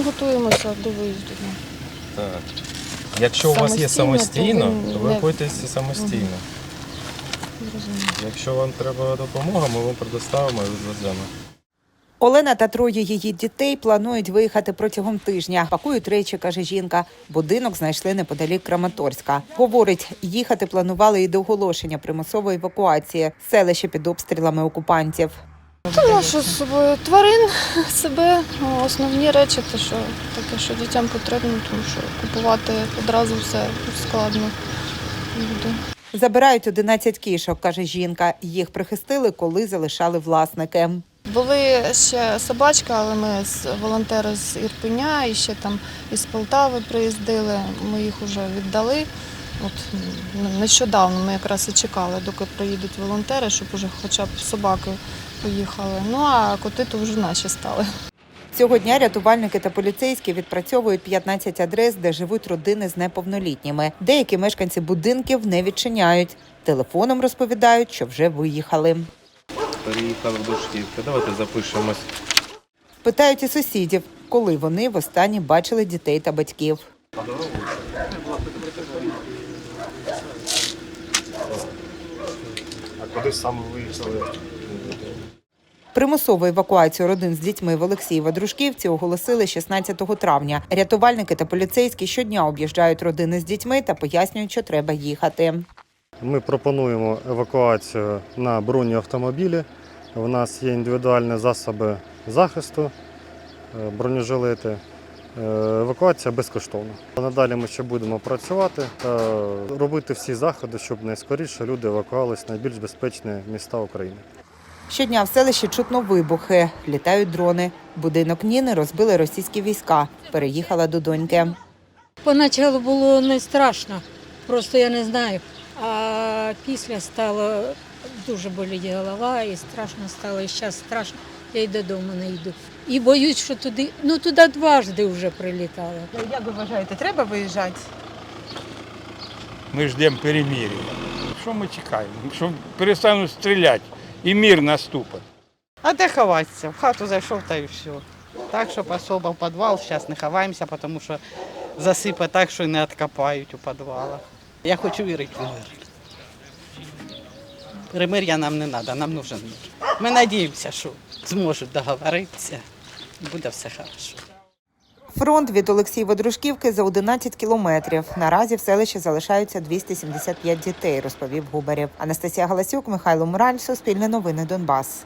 ми готуємося до виїзду. Так. Якщо у вас є Самостійно, то то ви ви самостійно. Зрозуміло. Якщо вам треба допомога, ми вам предоставимо і відвеземо. Олена та троє її дітей планують виїхати протягом тижня. Пакують речі, каже жінка. Будинок знайшли неподалік Краматорська. Говорить, їхати планували і до оголошення примусової евакуації. Селище під обстрілами окупантів. Та ну, з собою тварин, себе, ну, основні речі, те, що таке, що дітям потрібно, тому що купувати одразу все складно буде. Забирають 11 кішок, каже жінка. Їх прихистили, коли залишали власники. Були ще собачки, але ми з волонтери з Ірпеня і ще там із Полтави приїздили. Ми їх вже віддали. От нещодавно ми якраз і чекали, доки приїдуть волонтери, щоб уже хоча б собаки поїхали. Ну а коти то вже наші стали. Цього дня рятувальники та поліцейські відпрацьовують 15 адрес, де живуть родини з неповнолітніми. Деякі мешканці будинків не відчиняють. Телефоном розповідають, що вже виїхали. Переїхали в Душківки. Давайте запишемось. Питають і сусідів, коли вони востаннє бачили дітей та батьків. А куди саме виїхали? Примусову евакуацію родин з дітьми в Олексієва-Дружківці оголосили 16 травня. Рятувальники та поліцейські щодня об'їжджають родини з дітьми та пояснюють, що треба їхати. Ми пропонуємо евакуацію на бронеавтомобілі. У нас є індивідуальні засоби захисту, е, бронежилети. Е, Евакуація безкоштовна. Надалі ми ще будемо працювати та робити всі заходи, щоб найскоріше люди евакуювалися в найбільш безпечні міста України. Щодня в селищі чутно вибухи, літають дрони. Будинок Ніни розбили російські війська. Переїхала до доньки. Поначалу було не страшно, просто я не знаю. А після стало дуже боліти голова і страшно стало. І зараз страшно, я й додому не йду. І боюсь, що туди, ну туди дважди вже прилітали. Як ви вважаєте, треба виїжджати? Ми ждемо перемир'я. Що ми чекаємо? Що перестануть стріляти і мир наступить. А де ховатися? В хату зайшов та й все. Так, щоб особо в підвал, зараз не ховаємося, тому що засипе так, що не відкопають у підвалах. Я хочу вірити в мир. Перемир'я нам не треба, нам нужен мир. Ми сподіваємося, що зможуть договоритися буде все добре. Фронт від Олексієва-Дружківки за 11 кілометрів. Наразі в селищі залишаються 275 дітей, розповів Губарєв. Анастасія Галасюк, Михайло Мураль, Суспільне новини Донбас.